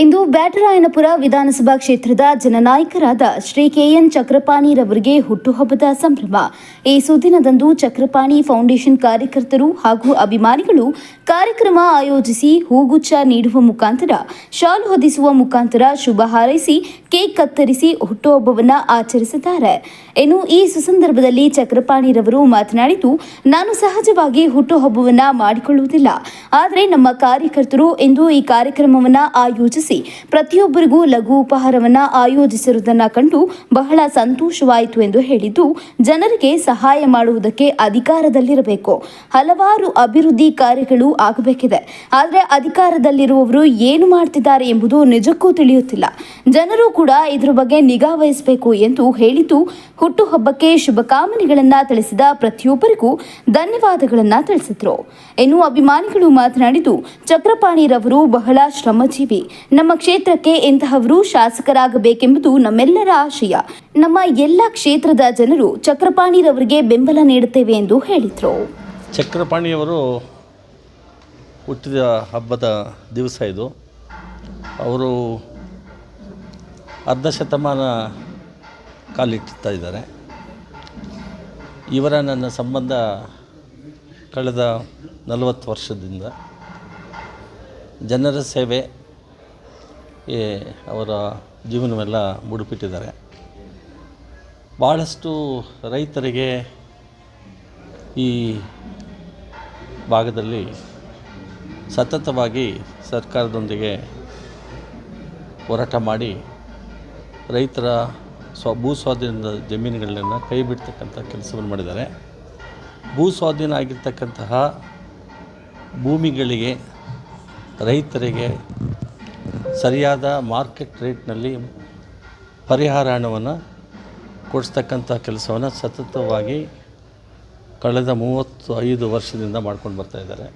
ಇಂದು ಬ್ಯಾಟರಾಯನಪುರ ವಿಧಾನಸಭಾ ಕ್ಷೇತ್ರದ ಜನನಾಯಕರಾದ ಶ್ರೀ ಕೆಎನ್ ಚಕ್ರಪಾಣಿರವರಿಗೆ ಹುಟ್ಟುಹಬ್ಬದ ಸಂಭ್ರಮ. ಈ ಸುದಿನದಂದು ಚಕ್ರಪಾಣಿ ಫೌಂಡೇಶನ್ ಕಾರ್ಯಕರ್ತರು ಹಾಗೂ ಅಭಿಮಾನಿಗಳು ಕಾರ್ಯಕ್ರಮ ಆಯೋಜಿಸಿ ಹೂಗುಚ್ಛ ನೀಡುವ ಮುಖಾಂತರ, ಶಾಲು ಹೊದಿಸುವ ಮುಖಾಂತರ ಶುಭ ಹಾರೈಸಿ ಕೇಕ್ ಕತ್ತರಿಸಿ ಹುಟ್ಟುಹಬ್ಬವನ್ನು ಆಚರಿಸಿದ್ದಾರೆ. ಇನ್ನು ಈ ಸುಸಂದರ್ಭದಲ್ಲಿ ಚಕ್ರಪಾಣಿರವರು ಮಾತನಾಡಿದ್ದು, ನಾನು ಸಹಜವಾಗಿ ಹುಟ್ಟುಹಬ್ಬವನ್ನು ಮಾಡಿಕೊಳ್ಳುವುದಿಲ್ಲ. ಆದರೆ ನಮ್ಮ ಕಾರ್ಯಕರ್ತರು ಇಂದು ಈ ಕಾರ್ಯಕ್ರಮವನ್ನ ಆಯೋಜಿಸಿ, ಪ್ರತಿಯೊಬ್ಬರಿಗೂ ಲಘು ಉಪಹಾರವನ್ನ ಆಯೋಜಿಸಿರುವುದನ್ನು ಕಂಡು ಬಹಳ ಸಂತೋಷವಾಯಿತು ಎಂದು ಹೇಳಿದ್ದು, ಜನರಿಗೆ ಸಹಾಯ ಮಾಡುವುದಕ್ಕೆ ಅಧಿಕಾರದಲ್ಲಿರಬೇಕು. ಹಲವಾರು ಅಭಿವೃದ್ಧಿ ಕಾರ್ಯಗಳು ಆಗಬೇಕಿದೆ. ಆದರೆ ಅಧಿಕಾರದಲ್ಲಿರುವವರು ಏನು ಮಾಡ್ತಿದ್ದಾರೆ ಎಂಬುದು ನಿಜಕ್ಕೂ ತಿಳಿಯುತ್ತಿಲ್ಲ. ಜನರು ಕೂಡ ಇದರ ಬಗ್ಗೆ ನಿಗಾ ವಹಿಸಬೇಕು ಎಂದು ಹೇಳಿದ್ದು, ಹುಟ್ಟುಹಬ್ಬಕ್ಕೆ ಶುಭಕಾಮನೆಗಳನ್ನು ತಿಳಿಸಿದ ಪ್ರತಿಯೊಬ್ಬರಿಗೂ ಧನ್ಯವಾದಗಳನ್ನು ತಿಳಿಸಿದ್ರು. ಇನ್ನು ಅಭಿಮಾನಿಗಳು ಮಾತನಾಡಿದ್ದು, ಚಕ್ರಪಾಣಿರವರು ಬಹಳ ಶ್ರಮಜೀವಿ. ನಮ್ಮ ಕ್ಷೇತ್ರಕ್ಕೆ ಇಂತಹವರು ಶಾಸಕರಾಗಬೇಕೆಂಬುದು ನಮ್ಮೆಲ್ಲರ ಆಶಯ. ನಮ್ಮ ಎಲ್ಲ ಕ್ಷೇತ್ರದ ಜನರು ಚಕ್ರಪಾಣಿರವರಿಗೆ ಬೆಂಬಲ ನೀಡುತ್ತೇವೆ ಎಂದು ಹೇಳಿದರು. ಚಕ್ರಪಾಣಿಯವರು ಹುಟ್ಟಿದ ಹಬ್ಬದ ದಿವಸ ಇದು. ಅವರು ಅರ್ಧ ಶತಮಾನ ಕಾಲಿಟ್ಟುತ್ತಾ ಇದ್ದಾರೆ. ಇವರ ನನ್ನ ಸಂಬಂಧ ಕಳೆದ ನಲವತ್ತು ವರ್ಷದಿಂದ ಜನರ ಸೇವೆ ಅವರ ಜೀವನವೆಲ್ಲ ಮುಡುಪಿಟ್ಟಿದ್ದಾರೆ. ಭಾಳಷ್ಟು ರೈತರಿಗೆ ಈ ಭಾಗದಲ್ಲಿ ಸತತವಾಗಿ ಸರ್ಕಾರದೊಂದಿಗೆ ಹೋರಾಟ ಮಾಡಿ ರೈತರ ಸ್ವ, ಭೂ ಸ್ವಾಧೀನದ ಜಮೀನುಗಳನ್ನ ಕೈ ಬಿಡ್ತಕ್ಕಂಥ ಕೆಲಸವನ್ನು ಮಾಡಿದ್ದಾರೆ. ಭೂ ಸ್ವಾಧೀನ ಆಗಿರ್ತಕ್ಕಂತಹ ಭೂಮಿಗಳಿಗೆ, ರೈತರಿಗೆ ಸರಿಯಾದ ಮಾರ್ಕೆಟ್ ರೇಟ್ನಲ್ಲಿ ಪರಿಹಾರ ಹಣವನ್ನು ಕೊಡಿಸ್ತಕ್ಕಂಥ ಕೆಲಸವನ್ನು ಸತತವಾಗಿ ಕಳೆದ ಮೂವತ್ತು ಐದು ವರ್ಷದಿಂದ ಮಾಡ್ಕೊಂಡು ಬರ್ತಾ ಇದ್ದಾರೆ.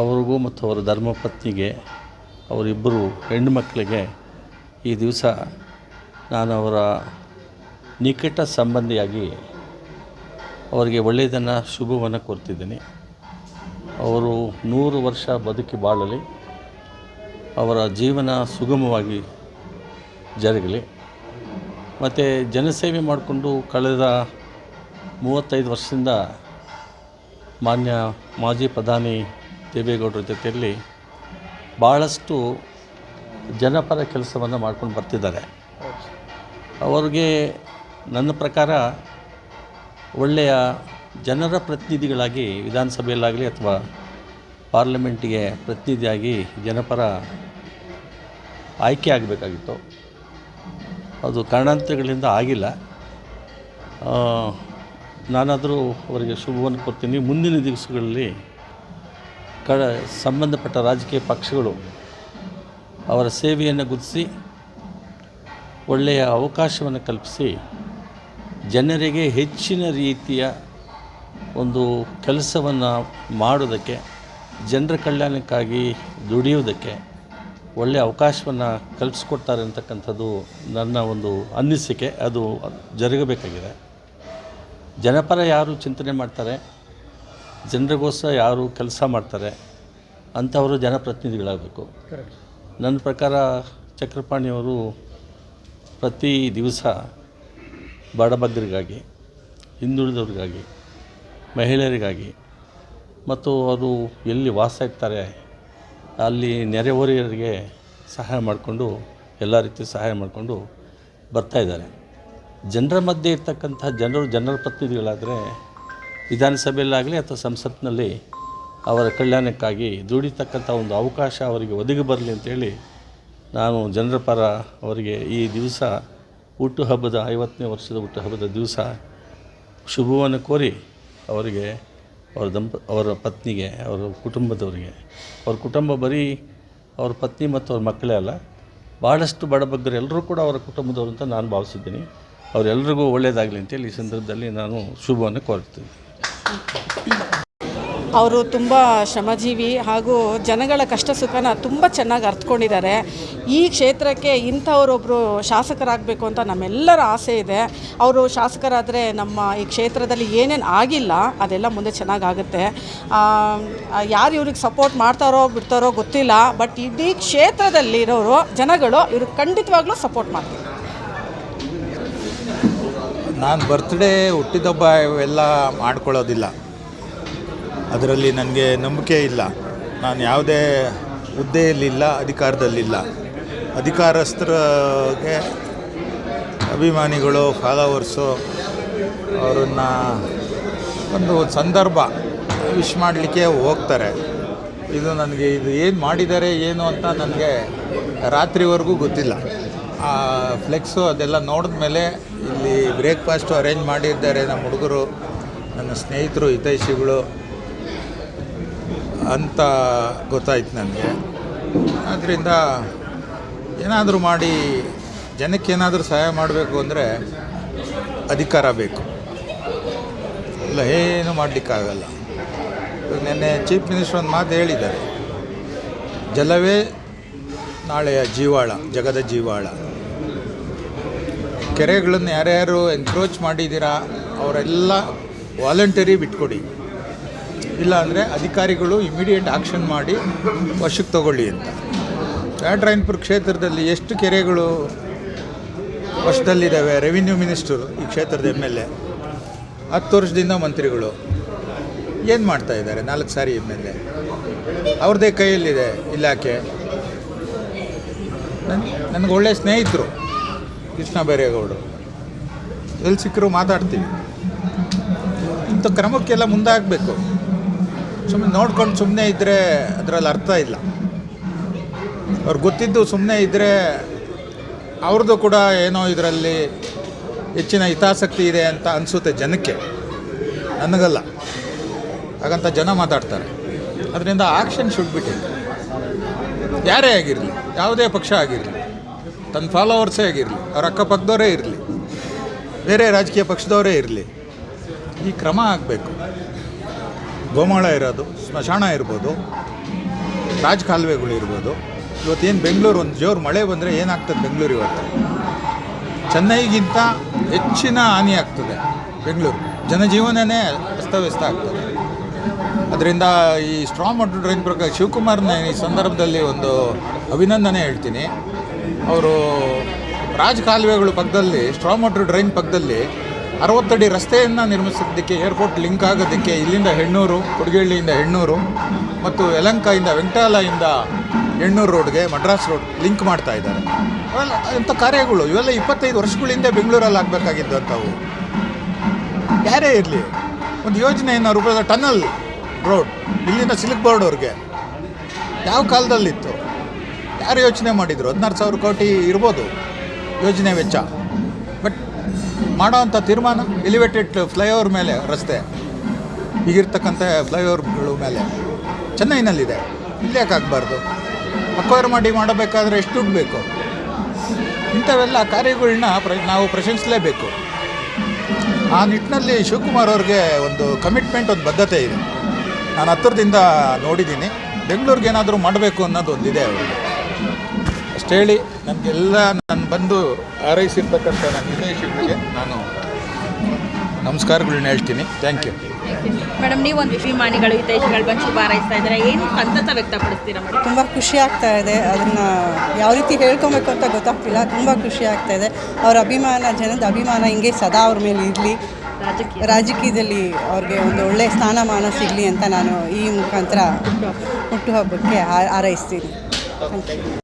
ಅವ್ರಿಗೂ ಮತ್ತು ಅವರ ಧರ್ಮಪತ್ನಿಗೆ, ಅವರಿಬ್ಬರು ಹೆಣ್ಣು ಮಕ್ಕಳಿಗೆ ಈ ದಿವಸ ನಾನು ಅವರ ನಿಕಟ ಸಂಬಂಧಿಯಾಗಿ ಅವರಿಗೆ ಒಳ್ಳೆಯದನ್ನು, ಶುಭವನ್ನು ಕೋರ್ತಿದ್ದೀನಿ ಅವರು ನೂರು ವರ್ಷ ಬದುಕಿ ಬಾಳಲಿ. ಅವರ ಜೀವನ ಸುಗಮವಾಗಿ ಜರುಗಲಿ. ಮತ್ತು ಜನಸೇವೆ ಮಾಡಿಕೊಂಡು ಕಳೆದ ಮೂವತ್ತೈದು ವರ್ಷದಿಂದ ಮಾನ್ಯ ಮಾಜಿ ಪ್ರಧಾನಿ ದೇವೇಗೌಡರ ಜೊತೆಯಲ್ಲಿ ಭಾಳಷ್ಟು ಜನಪರ ಕೆಲಸವನ್ನು ಮಾಡ್ಕೊಂಡು ಬರ್ತಿದ್ದಾರೆ. ಅವ್ರಿಗೆ ನನ್ನ ಪ್ರಕಾರ ಒಳ್ಳೆಯ ಜನರ ಪ್ರತಿನಿಧಿಗಳಾಗಿ ವಿಧಾನಸಭೆಯಲ್ಲಾಗಲಿ ಅಥವಾ ಪಾರ್ಲಿಮೆಂಟಿಗೆ ಪ್ರತಿನಿಧಿಯಾಗಿ ಜನಪರ ಆಯ್ಕೆ ಆಗಬೇಕಾಗಿತ್ತು. ಅದು ಕಾರಣಾಂತರಗಳಿಂದ ಆಗಿಲ್ಲ. ನಾನಾದರೂ ಅವರಿಗೆ ಶುಭವನ್ನು ಕೊಡ್ತೀನಿ. ಮುಂದಿನ ದಿವಸಗಳಲ್ಲಿ ಕ, ಸಂಬಂಧಪಟ್ಟ ರಾಜಕೀಯ ಪಕ್ಷಗಳು ಅವರ ಸೇವೆಯನ್ನು ಗುರುತಿಸಿ, ಒಳ್ಳೆಯ ಅವಕಾಶವನ್ನು ಕಲ್ಪಿಸಿ, ಜನರಿಗೆ ಹೆಚ್ಚಿನ ರೀತಿಯ ಒಂದು ಕೆಲಸವನ್ನು ಮಾಡೋದಕ್ಕೆ ಜನರ ಕಲ್ಯಾಣಕ್ಕಾಗಿ ದುಡಿಯೋದಕ್ಕೆ ಒಳ್ಳೆಯ ಅವಕಾಶವನ್ನು ಕಲ್ಪಿಸ್ಕೊಡ್ತಾರೆ ಅಂತಕ್ಕಂಥದ್ದು ನನ್ನ ಒಂದು ಅನ್ನಿಸಿಕೆ ಅದು ಜರುಗಬೇಕಾಗಿದೆ. ಜನಪರ ಯಾರು ಚಿಂತನೆ ಮಾಡ್ತಾರೆ? ಜನರಿಗೋಸ್ಕರ ಯಾರು ಕೆಲಸ ಮಾಡ್ತಾರೆ? ಅಂಥವರು ಜನಪ್ರತಿನಿಧಿಗಳಾಗಬೇಕು. ನನ್ನ ಪ್ರಕಾರ ಚಕ್ರಪಾಣಿಯವರು ಪ್ರತಿ ದಿವಸ ಬಡಬಗ್ಗರಿಗಾಗಿ, ಹಿಂದುಳಿದವ್ರಿಗಾಗಿ, ಮಹಿಳೆಯರಿಗಾಗಿ, ಮತ್ತು ಅವರು ಎಲ್ಲಿ ವಾಸ ಇರ್ತಾರೆ ಅಲ್ಲಿ ನೆರೆಹೊರೆಯವರಿಗೆ ಸಹಾಯ ಮಾಡಿಕೊಂಡು, ಎಲ್ಲ ರೀತಿ ಸಹಾಯ ಮಾಡಿಕೊಂಡು ಬರ್ತಾಯಿದ್ದಾರೆ ಜನರ ಮಧ್ಯೆ ಇರ್ತಕ್ಕಂಥ ಜನರು, ಜನರ ಪ್ರತಿನಿಧಿಗಳಾದರೆ ವಿಧಾನಸಭೆಯಲ್ಲಾಗಲಿ ಅಥವಾ ಸಂಸತ್ನಲ್ಲಿ ಅವರ ಕಲ್ಯಾಣಕ್ಕಾಗಿ ದುಡಿತಕ್ಕಂಥ ಒಂದು ಅವಕಾಶ ಅವರಿಗೆ ಒದಗಿ ಬರಲಿ ಅಂತೇಳಿ ನಾನು ಜನರ ಪರ ಅವರಿಗೆ ಈ ದಿವಸ ಹುಟ್ಟುಹಬ್ಬದ ಐವತ್ತನೇ ವರ್ಷದ ಹುಟ್ಟುಹಬ್ಬದ ದಿವಸ ಶುಭವನ್ನು ಕೋರಿ ಅವರಿಗೆ ಅವರ ದಂಪ, ಅವರ ಪತ್ನಿಗೆ, ಅವರ ಕುಟುಂಬದವರಿಗೆ. ಅವ್ರ ಕುಟುಂಬ ಬರೀ ಅವ್ರ ಪತ್ನಿ ಮತ್ತು ಅವ್ರ ಮಕ್ಕಳೇ ಅಲ್ಲ ಭಾಳಷ್ಟು ಬಡಬಗ್ಗರು ಎಲ್ಲರೂ ಕೂಡ ಅವರ ಕುಟುಂಬದವರು ಅಂತ ನಾನು ಭಾವಿಸಿದ್ದೀನಿ ಅವರೆಲ್ಲರಿಗೂ ಒಳ್ಳೆಯದಾಗಲಿ ಅಂತೇಳಿ ಈ ಸಂದರ್ಭದಲ್ಲಿ ನಾನು ಶುಭವನ್ನು ಕೋರ್ತೀನಿ ಅವರು ತುಂಬ ಶ್ರಮಜೀವಿ ಹಾಗೂ ಜನಗಳ ಕಷ್ಟ ಸುಖನ ತುಂಬ ಚೆನ್ನಾಗಿ ಅರ್ಥಕೊಂಡಿದ್ದಾರೆ ಈ ಕ್ಷೇತ್ರಕ್ಕೆ ಇಂಥವರೊಬ್ಬರು ಶಾಸಕರಾಗಬೇಕು ಅಂತ ನಮ್ಮೆಲ್ಲರ ಆಸೆ ಇದೆ. ಅವರು ಶಾಸಕರಾದರೆ ನಮ್ಮ ಈ ಕ್ಷೇತ್ರದಲ್ಲಿ ಏನೇನು ಆಗಿಲ್ಲ, ಅದೆಲ್ಲ ಮುಂದೆ ಚೆನ್ನಾಗಾಗುತ್ತೆ. ಯಾರು ಇವ್ರಿಗೆ ಸಪೋರ್ಟ್ ಮಾಡ್ತಾರೋ ಬಿಡ್ತಾರೋ ಗೊತ್ತಿಲ್ಲ ಬಟ್ ಇಡೀ ಕ್ಷೇತ್ರದಲ್ಲಿರೋರು ಜನಗಳು ಇವ್ರಿಗೆ ಖಂಡಿತವಾಗ್ಲೂ ಸಪೋರ್ಟ್ ಮಾಡ್ತಾರೆ. ನಾನು ಬರ್ತ್ಡೇ ಹುಟ್ಟಿದಬ್ಬ ಇವೆಲ್ಲ ಮಾಡ್ಕೊಳ್ಳೋದಿಲ್ಲ. ಅದರಲ್ಲಿ ನನಗೆ ನಂಬಿಕೆ ಇಲ್ಲ. ನಾನು ಯಾವುದೇ ಹುದ್ದೆಯಲ್ಲಿಲ್ಲ ಅಧಿಕಾರದಲ್ಲಿಲ್ಲ ಅಧಿಕಾರಸ್ಥರಿಗೆ ಅಭಿಮಾನಿಗಳು ಫಾಲೋವರ್ಸು ಅವರನ್ನು ಒಂದು ಸಂದರ್ಭ ವಿಶ್ ಮಾಡಲಿಕ್ಕೆ ಹೋಗ್ತಾರೆ. ಇದು ನನಗೆ, ಇದು ಏನು ಮಾಡಿದ್ದಾರೆ, ಏನು ಅಂತ ನನಗೆ ರಾತ್ರಿವರೆಗೂ ಗೊತ್ತಿಲ್ಲ. ಆ ಫ್ಲೆಕ್ಸು ಅದೆಲ್ಲ ನೋಡಿದ ಮೇಲೆ ಇಲ್ಲಿ ಬ್ರೇಕ್ಫಾಸ್ಟು ಅರೇಂಜ್ ಮಾಡಿದ್ದಾರೆ ನಮ್ಮ ಹುಡುಗರು, ನನ್ನ ಸ್ನೇಹಿತರು, ಹಿತೈಷಿಗಳು. ಅಂತ ಗೊತ್ತಾಯ್ತು ನನಗೆ. ಆದ್ದರಿಂದ ಏನಾದರೂ ಮಾಡಿ, ಜನಕ್ಕೆ ಏನಾದರೂ ಸಹಾಯ ಮಾಡಬೇಕು ಅಂದರೆ ಅಧಿಕಾರ ಬೇಕು. ಇಲ್ಲ, ಏನು ಮಾಡಲಿಕ್ಕಾಗಲ್ಲ. ನಿನ್ನೆ ಚೀಫ್ ಮಿನಿಸ್ಟರ್ ಒಂದು ಮಾತು ಹೇಳಿದ್ದಾರೆ. ಜಲವೇ ನಾಳೆಯ ಜೀವಾಳ, ಜಗದ ಜೀವಾಳ. ಕೆರೆಗಳನ್ನು ಯಾರ್ಯಾರು ಎನ್ಕ್ರೋಚ್ ಮಾಡಿದ್ದೀರಾ, ಅವರೆಲ್ಲ ವಾಲಂಟರಿ ಬಿಟ್ಕೊಡಿ. ಇಲ್ಲ ಅಂದರೆ ಅಧಿಕಾರಿಗಳು ಇಮಿಡಿಯೇಟ್ ಆಕ್ಷನ್ ಮಾಡಿ ವಶಕ್ಕೆ ತಗೊಳ್ಳಿ ಅಂತ. ಬ್ಯಾಟ್ರಾಯನ್ಪುರ ಕ್ಷೇತ್ರದಲ್ಲಿ ಎಷ್ಟು ಕೆರೆಗಳು ವಶದಲ್ಲಿದ್ದಾವೆ? ರೆವಿನ್ಯೂ ಮಿನಿಸ್ಟರು ಈ ಕ್ಷೇತ್ರದ ಎಂ ಎಲ್ ಎ ಹತ್ತು ವರ್ಷದಿಂದ ಮಂತ್ರಿಗಳು. ಏನು ಮಾಡ್ತಾ ಇದ್ದಾರೆ? ನಾಲ್ಕು ಸಾರಿ ಎಂ ಎಲ್ ಎ ಅವ್ರದ್ದೇ ಕೈಯಲ್ಲಿದೆ ಇಲಾಖೆ. ನನ್, ನನಗೆ ಒಳ್ಳೆಯ ಸ್ನೇಹಿತರು ಕೃಷ್ಣ ಬೈರೇಗೌಡರು. ಎಲ್ಲಿ ಸಿಕ್ಕರು ಮಾತಾಡ್ತೀವಿ ಇಂಥ ಕ್ರಮಕ್ಕೆಲ್ಲ ಮುಂದಾಗಬೇಕು. ಸುಮ್ಮನೆ ನೋಡ್ಕೊಂಡು ಸುಮ್ಮನೆ ಇದ್ದರೆ ಅದರಲ್ಲಿ ಅರ್ಥ ಇಲ್ಲ. ಅವ್ರು ಗೊತ್ತಿದ್ದು ಸುಮ್ಮನೆ ಇದ್ದರೆ ಅವ್ರದ್ದು ಕೂಡ ಏನೋ ಇದರಲ್ಲಿ ಹೆಚ್ಚಿನ ಹಿತಾಸಕ್ತಿ ಇದೆ ಅಂತ ಅನಿಸುತ್ತೆ ಜನಕ್ಕೆ. ನನಗಲ್ಲ. ಹಾಗಂತ ಜನ ಮಾತಾಡ್ತಾರೆ. ಅದರಿಂದ ಆಕ್ಷನ್ ಶುಡ್ ಬಿಟ್ಟಿದೆ ಯಾರೇ ಆಗಿರಲಿ, ಯಾವುದೇ ಪಕ್ಷ ಆಗಿರಲಿ, ತನ್ನ ಫಾಲೋವರ್ಸೇ ಆಗಿರಲಿ, ಅವ್ರ ಅಕ್ಕಪಕ್ಕದವರೇ ಇರಲಿ, ಬೇರೆ ರಾಜಕೀಯ ಪಕ್ಷದವರೇ ಇರಲಿ, ಈ ಕ್ರಮ ಆಗಬೇಕು. ಗೋಮಾಳ ಇರೋದು, ಸ್ಮಶಾನ ಇರ್ಬೋದು, ರಾಜಕಾಲುವೆಗಳು ಇರ್ಬೋದು. ಇವತ್ತೇನು ಬೆಂಗಳೂರು ಒಂದು ಜೋರು ಮಳೆ ಬಂದರೆ ಏನಾಗ್ತದೆ ಬೆಂಗಳೂರು ಇವತ್ತು? ಚೆನ್ನೈಗಿಂತ ಹೆಚ್ಚಿನ ಹಾನಿ ಆಗ್ತದೆ ಬೆಂಗಳೂರು. ಜನಜೀವನನೇ ಅಸ್ತವ್ಯಸ್ತ ಆಗ್ತದೆ. ಅದರಿಂದ ಈ ಸ್ಟ್ರಾಂಗ್ ಮೋಟರ್ ಡ್ರೈನ್ ಪ್ರಕಾರ ಶಿವಕುಮಾರ್ನ ಈ ಸಂದರ್ಭದಲ್ಲಿ ಒಂದು ಅಭಿನಂದನೆ ಹೇಳ್ತೀನಿ. ಅವರು ರಾಜ ಕಾಲುವೆಗಳು ಪಕ್ಕದಲ್ಲಿ ಸ್ಟ್ರಾಂಗ್ ವಾಟರ್ ಡ್ರೈನ್ ಪಕ್ಕದಲ್ಲಿ ಅರವತ್ತಡಿ ರಸ್ತೆಯನ್ನು ನಿರ್ಮಿಸೋದಕ್ಕೆ ಏರ್ಪೋರ್ಟ್ ಲಿಂಕ್ ಆಗೋದಕ್ಕೆ ಇಲ್ಲಿಂದ ಹೆಣ್ಣೂರು ಕೊಡಗಿಹಳ್ಳಿಯಿಂದ ಹೆಣ್ಣೂರು ಮತ್ತು ಯಲಂಕಾಯಿಂದ ವೆಂಕಟಾಲಯಿಂದ ಹೆಣ್ಣೂರು ರೋಡ್ಗೆ ಮಡ್ರಾಸ್ ರೋಡ್ ಲಿಂಕ್ ಮಾಡ್ತಾ ಇದ್ದಾರೆ. ಅವೆಲ್ಲ ಇಂಥ ಕಾರ್ಯಗಳು, ಇವೆಲ್ಲ ಇಪ್ಪತ್ತೈದು ವರ್ಷಗಳಿಂದ ಬೆಂಗಳೂರಲ್ಲಿ ಆಗಬೇಕಾಗಿದ್ದು ಅಂಥವು. ಯಾರೇ ಇರಲಿ, ಒಂದು ಯೋಜನೆಯನ್ನು ರೂಪದ ಟನಲ್ ರೋಡ್ ಇಲ್ಲಿಂದ ಸಿಲ್ಕ್ ಬೋರ್ಡ್ವ್ರಿಗೆ ಯಾವ ಕಾಲದಲ್ಲಿತ್ತು? ಯಾರು ಯೋಚನೆ ಮಾಡಿದರು? ಹದಿನಾರು ಸಾವಿರ ಕೋಟಿ ಇರ್ಬೋದು ಯೋಜನೆ ವೆಚ್ಚ. ಬಟ್ ಮಾಡೋವಂಥ ತೀರ್ಮಾನ ಎಲಿವೇಟೆಡ್ ಫ್ಲೈಓವರ್ ಮೇಲೆ ರಸ್ತೆ, ಈಗಿರ್ತಕ್ಕಂಥ ಫ್ಲೈಓವರ್ಗಳು ಮೇಲೆ. ಚೆನ್ನೈನಲ್ಲಿದೆ. ಇಲ್ಲಿ ಯಾಕೆ ಆಗಬಾರ್ದು? ಅಕ್ವೈರ್ ಮಾಡಿ ಮಾಡಬೇಕಾದ್ರೆ ಎಷ್ಟು ದುಡ್ಡು ಬೇಕು? ಇಂಥವೆಲ್ಲ ಕಾರ್ಯಗಳನ್ನ ಪ್ರ, ನಾವು ಪ್ರಶಂಸಲೇಬೇಕು ಆ ನಿಟ್ಟಿನಲ್ಲಿ ಶಿವಕುಮಾರ್ ಅವ್ರಿಗೆ ಒಂದು ಕಮಿಟ್ಮೆಂಟ್ ಒಂದು ಬದ್ಧತೆ ಇದೆ. ನಾನು ಹತ್ತಿರದಿಂದ ನೋಡಿದ್ದೀನಿ. ಬೆಂಗಳೂರಿಗೆ ಏನಾದರೂ ಮಾಡಬೇಕು ಅನ್ನೋದು ಒಂದಿದೆ ಅಷ್ಟು ಹೇಳಿ ನನಗೆಲ್ಲ ನಾನು ಬಂದು ಹಾರೈಸಿರ್ತಕ್ಕಂಥ ನನ್ನ ಹಿತೈಷಿಗಳಿಗೆ ನಾನು ನಮಸ್ಕಾರಗಳನ್ನ ಹೇಳ್ತೀನಿ. ಥ್ಯಾಂಕ್ ಯು ಮೇಡಮ್ ನೀವು ಒಂದು ಅಭಿಮಾನಿಗಳು ಹಿತೈಷಿಗಳು ಬಂದು ಶುಭ ಹಾರೈಸ್ತಾ ಇದ್ದಾರೆ. ಏನು ಸಂತಸ ವ್ಯಕ್ತಪಡಿಸ್ತೀರಾ ಮೇಡಮ್? ತುಂಬ ಖುಷಿ ಆಗ್ತಾ ಇದೆ. ಅದನ್ನು ಯಾವ ರೀತಿ ಹೇಳ್ಕೊಬೇಕು ಅಂತ ಗೊತ್ತಾಗ್ತಿಲ್ಲ. ತುಂಬ ಖುಷಿ ಆಗ್ತಾ ಇದೆ. ಅವ್ರ ಅಭಿಮಾನ ಜನದ ಅಭಿಮಾನ ಹಿಂಗೆ ಸದಾ ಅವ್ರ ಮೇಲೆ ಇರಲಿ. ರಾಜಕೀಯ. ರಾಜಕೀಯದಲ್ಲಿ ಅವ್ರಿಗೆ ಒಂದು ಒಳ್ಳೆಯ ಸ್ಥಾನಮಾನ ಸಿಗಲಿ ಅಂತ ನಾನು ಈ ಮುಖಾಂತರ ಹುಟ್ಟುಹಬ್ಬಕ್ಕೆ ಹಾರೈಸ್ತೀನಿ. Thank you